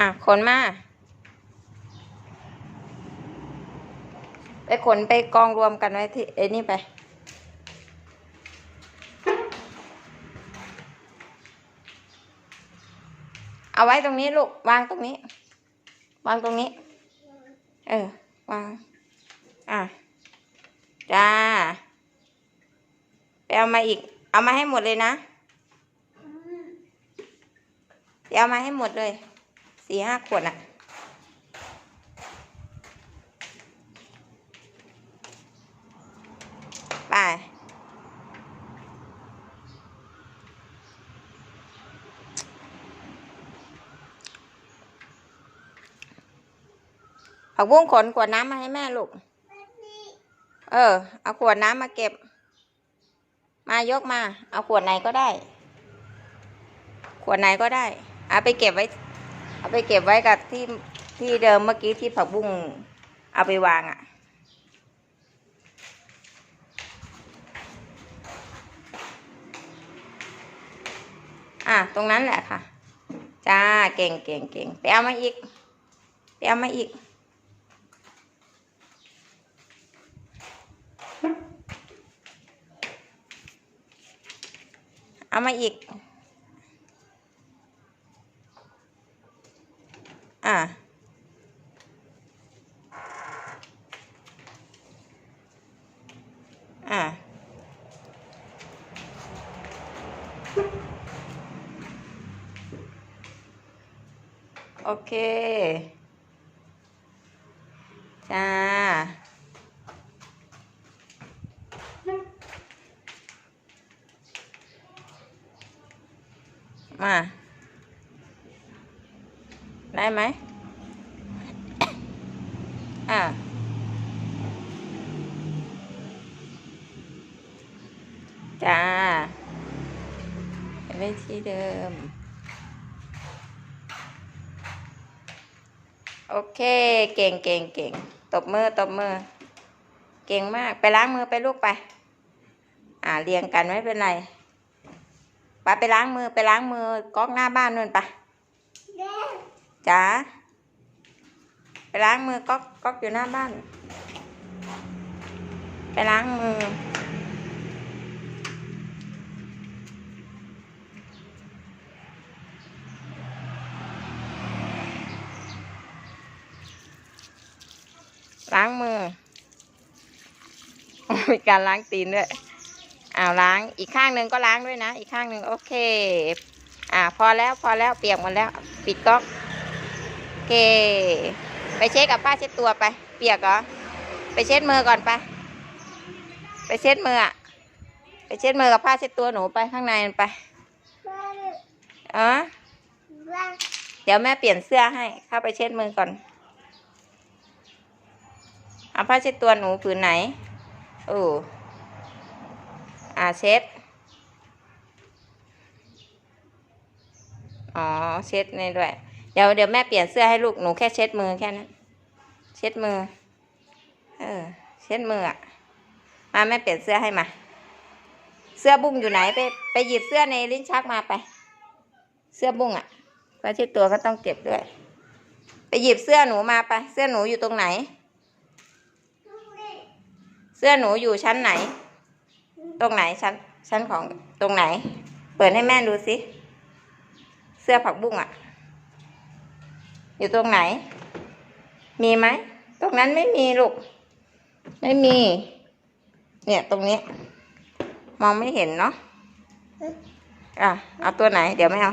อะขนมา ไปขนไปกองรวมกันไว้ที่ไอ้นี่ไป เอาไว้ตรงนี้ลูก วางตรงนี้ วางตรงนี้ เออ วาง อะ จ้า ไปเอามาอีก เอามาให้หมดเลยนะไปเอามาให้หมดเลย สี่ห้าขวดอะไป ผักบุ้งขนขวดน้ำมาให้แม่ลูก เออ เอาขวดน้ำมาเก็บ มายกมา เอาขวดไหนก็ได้ ขวดไหนก็ได้ เอาไปเก็บไว้ เอาไปเก็บไว้กับที่ที่เดิมเมื่อกี้ที่ผักบุ้งเอาไปวางอะ่ะ อะ ตรงนั้นแหละค่ะ จ้า เก่งเก่งเก่งไปเอามาอีกไปเอามาอีกเอามาอีก อะอะโอเค จ้า มา ได้ไหม อะ จ้าไปไว้ที่เดิม โอเค เก่งเก่งเก่งตบมือตบมือ เก่งมากไปล้างมือไปลูกไป อ่าเรียงกันไม่เป็นไรไปไปล้างมือไปล้างมือก๊อกหน้าบ้านนู่นไปจ๋าไปล้างมือก๊อกก๊อกอยู่หน้าบ้าน ไปล้างมือ ล้างมือมีการล้างตีนด้วยอ้าวล้างอีกข้างหนึ่งก็ล้างด้วยนะ อีกข้างหนึ่งโอเค อ่า พอแล้วพอแล้วเปียกหมดแล้ว ปิดก๊อกโอเค ไปเช็ดกับผ้าเช็ดตัวไป เปียกเหรอไปเช็ดมือก่อนไป ไปเช็ดมืออะไปเช็ดมือกับผ้าเช็ดตัวหนูไปข้างในมันไปอ๋อเดี๋ยวแม่เปลี่ยนเสื้อให้ เข้าไปเช็ดมือก่อน เอาผ้าเช็ดตัวหนูผืนไหนโอ้อาเช็ด อ๋อ เช็ดนี่ด้วย เดี๋ยวเดี๋ยวแม่เปลี่ยนเสื้อให้ลูก หนูแค่เช็ดมือแค่นั้น เช็ดมือ เออ เช็ดมืออะ มาแม่เปลี่ยนเสื้อให้มา เสื้อบุ้งอยู่ไหนไปไปหยิบเสื้อในลิ้นชักมาไป เสื้อบุ้งอะผ้าเช็ดตัวก็ต้องเก็บด้วย ไปหยิบเสื้อหนูมาไป เสื้อหนูอยู่ตรงไหน เสื้อหนูอยู่ชั้นไหน ตรงไหนชั้น ชั้นของตรงไหน เปิดให้แม่ดูสิเสื้อผักบุ้งอะอยู่ตรงไหน มีไหมตรงนั้นไม่มีลูก ไม่มี เนี่ยตรงนี้ มองไม่เห็นเนาะอะเอาตัวไหน เดี๋ยวไม่เอา